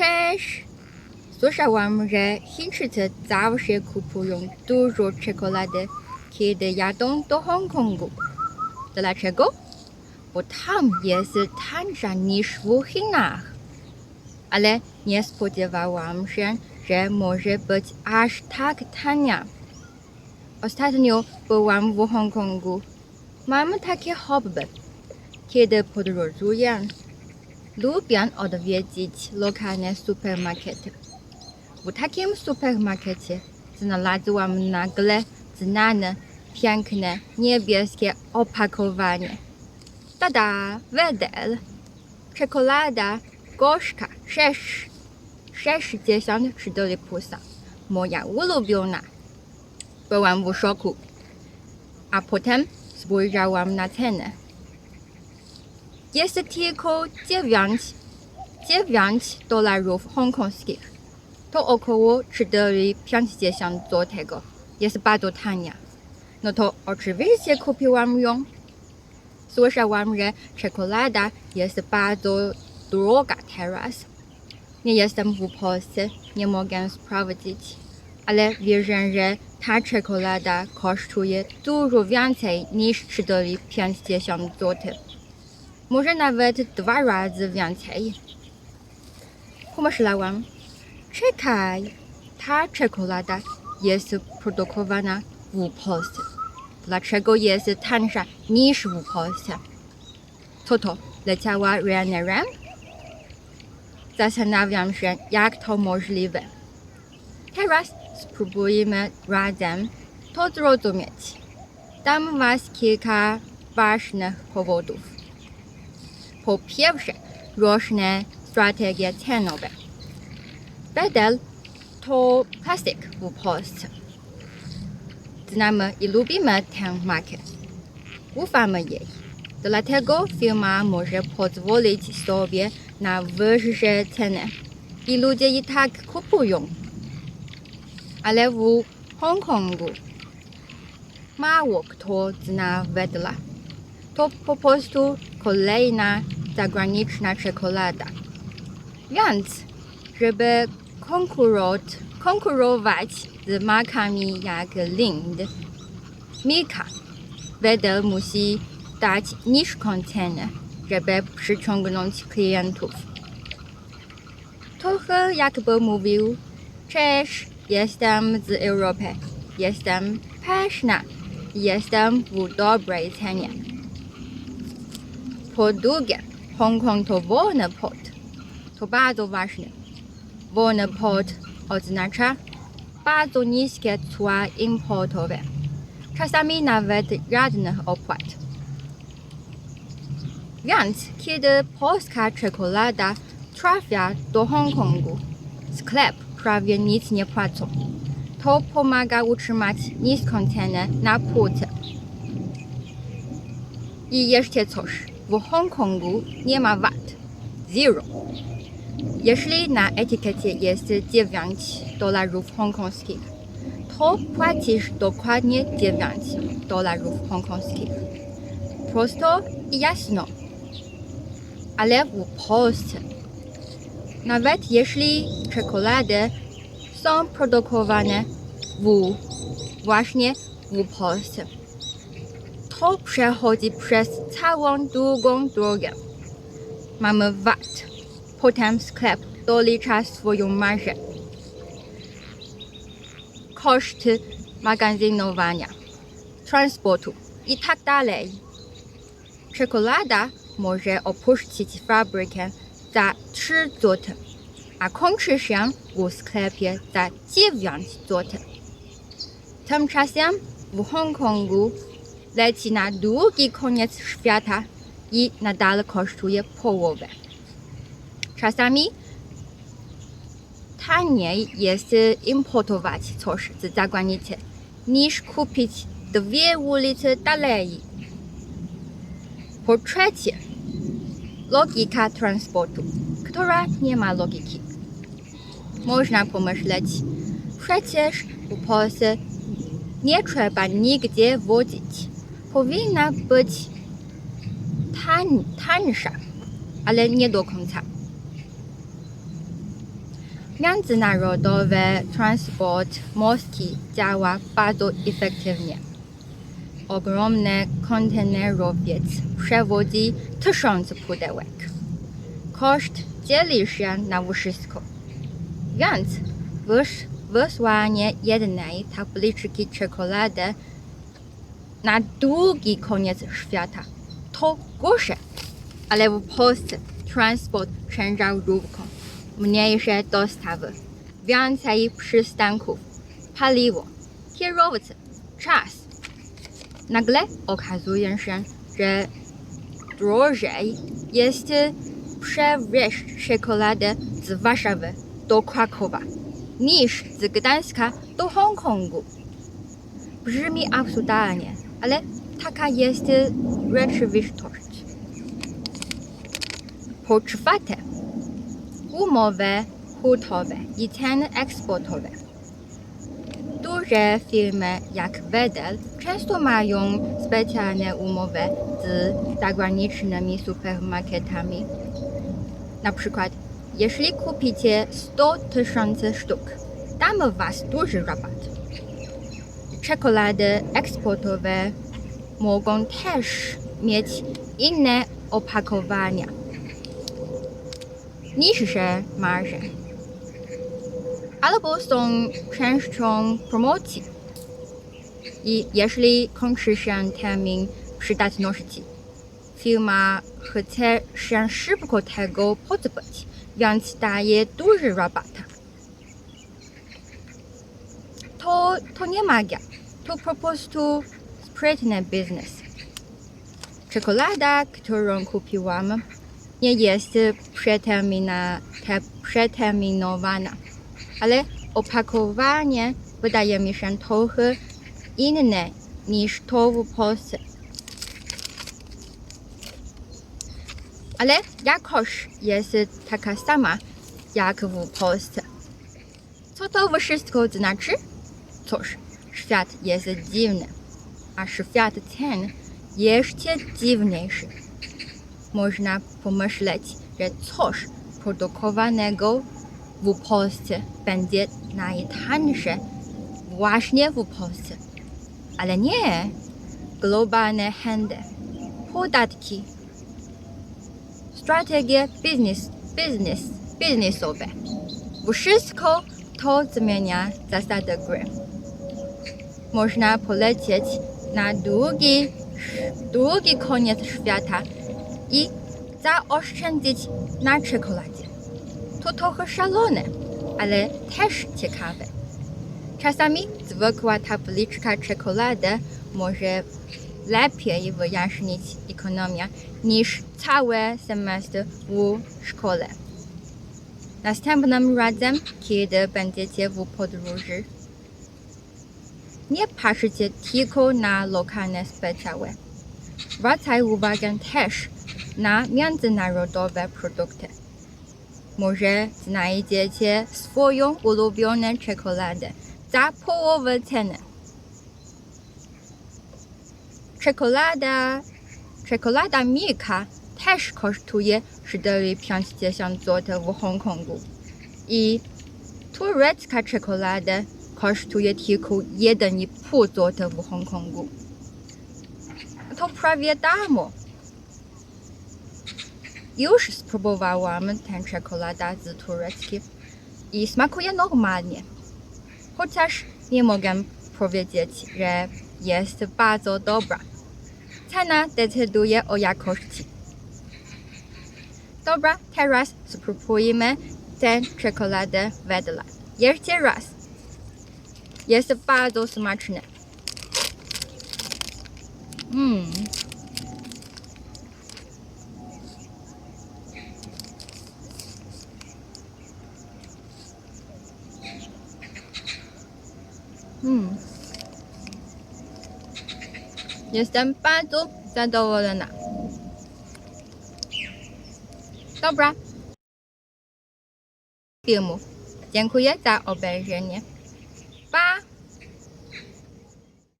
Cześć! Słyszałam, że Chińczycy zawsze kupują dużo czekolady, kiedy jadą do Hongkongu. Dlaczego? Bo tam jest tańsza niż w Chinach. Ale nie spodziewałam się, że może być aż tak tania. Ostatnio byłam w Hongkongu. Mam takie hobby. Kiedy podróżuję, lubię odwiedzić lokalne supermarkety. W takim supermarkecie znalazłam nagle znane, piękne, niebieskie opakowanie. Tada! Wedel! Czekolada gorzka 6, 64 plusa. Moja ulubiona. Byłam w szoku. A potem spojrzałam na cenę. Jest tylko 9, 9 dolarów hongkongskich. To około 4,50 zł. Jest bardzo tania. No to oczywiście kupiłam ją. Słyszałam, że czekolada jest bardzo droga teraz. Nie jestem w Polsce, nie mogę sprawdzić, ale wierzę, że ta czekolada kosztuje dużo więcej niż 4,50 zł. Może nawet dwa razy więcej. Pomyślałam, czekaj, ta czekolada jest produkowana w Polsce. Dlaczego jest tańsza niż w Polsce? Co to? Leciała Ryanairem? Zastanawiam się, jak to możliwe. Teraz spróbujemy razem to zrozumieć. Dam Was kilka ważnych powodów. Po pierwsze, różne strategie cenowe. Bedel to plastik w Polsce. Znamy i lubimy tę markę. Ufamy jej. Dlatego firma może pozwolić sobie na wyższe ceny. I ludzie i tak kupują. Ale w Hongkongu mało kto zna wedla. To po prostu kolejna zagraniczna czekolada. Więc, żeby konkurować, konkurować z markami jak Lind, Milka, Wedel musi dać niżką cenę, żeby przyciągnąć klientów. Trochę jakby mówił, cześć, jestem z Europy, jestem pyszna, jestem w dobrej cenie. Po drugie, Hongkong to wolny port. To bardzo ważne. Wolny port oznacza bardzo niskie cła importowe. Czasami nawet żadnych opłat. Więc kiedy polska czekolada trafia do Hongkongu, sklep prawie nic nie płacą. To pomaga utrzymać niską cenę na półce. I jeszcze coś. W Hongkongu nie ma VAT. Zero. Jeśli na etykiecie jest 9 dolarów hongkongskich, to płacisz dokładnie 9 dolarów hongkongskich. Prosto i jasno. Ale w Polsce, nawet jeśli czekolady są produkowane w, właśnie w Polsce, to przechodzi przez całą długą drogę. Mamy VAT, potem sklep dolicza swoją marżę. Koszty magazynowania, transportu i tak dalej. Czekolada może opuścić fabrykę za 3 zł, a kończy się w sklepie za 9 zł. Tymczasem w Hongkongu leci na długi koniec świata i nadal kosztuje połowę. Czasami taniej jest importować coś z zagranicy niż kupić dwie ulice dalej. Po trzecie, logika transportu, która nie ma logiki. Można pomyśleć, przecież w Polsce nie trzeba nigdzie wozić. Powinna być tań, tańsza, ale nie do końca. Międzynarodowy transport morski działa bardzo efektywnie. Ogromny kontenerowiec przewodzi tysiące pudełek. Koszt dzieli się na wszystko. Więc wys- wysłanie jednej tabliczki czekolady na długi koniec świata to gorsze. Ale w Polsce transport ciężarówką, mniejsze dostawy, więcej przystanków, paliwo, kierowcy, czas. Nagle okazuje się, że drożej jest przewieźć czekoladę z Warszawy do Krakowa niż z Gdańska do Hongkongu. Brzmi absurdalnie, ale taka jest rzeczywistość. Po czwarte, umowy hurtowe i ceny eksportowe. Duże firmy jak Wedel często mają specjalne umowy z zagranicznymi supermarketami. Na przykład, jeśli kupicie 100 tysięcy sztuk, damy Was duży rabat. Czekolady eksportowe mogą też mieć inne opakowania. Niższe marże. Albo są częścią promocji. I jeśli kończy się termin przydatności, firma chce się szybko tego pozbyć, więc daje duży rabat. To, nie magia, to po prostu sprytny biznes. Czekolada, którą kupiłam, nie jest przeterminowana, ale opakowanie wydaje mi się trochę inne niż to w Polsce. Ale jakość jest taka sama jak w Polsce. Co to wszystko znaczy? Cóż, świat jest dziwny, a świat cen jeszcze dziwniejszy. Można pomyśleć, że coś produkowanego w Polsce będzie najtańsze właśnie w Polsce. Ale nie. Globalny handel, podatki, strategie biznes, biznes, biznesowe. Wszystko to zmienia zasady gry. Można polecieć na długi, długi koniec świata i zaoszczędzić na czekoladzie. To trochę szalone, ale też ciekawe. Czasami zwykła tabliczka czekolady może lepiej wyjaśnić ekonomię niż cały semestr w szkole. Następnym razem, kiedy będziecie w podróży, nie patrzcie tylko na lokalne specjały. Zwracaj uwagę też na międzynarodowe produkty. Może znajdziecie swoją ulubioną czekoladę za połowę ceny. Czekolada, czekolada Milka też kosztuje 4,50 zł w Hongkongu. I turecka czekolada kosztuje tylko 1,5 zł w Hongkongu. To prawie darmo. Już spróbowałam tę czekoladę z tureckiej i smakuje normalnie. Chociaż nie mogę powiedzieć, że jest bardzo dobra. Cena decyduje o jakości. Dobra, teraz spróbujmy tę czekoladę wedla. Jeszcze raz. Jest bardzo smaczne. Mmm. Mm. Jestem bardzo zadowolona. Dobra. Filmu. Dziękuję za obejrzenie.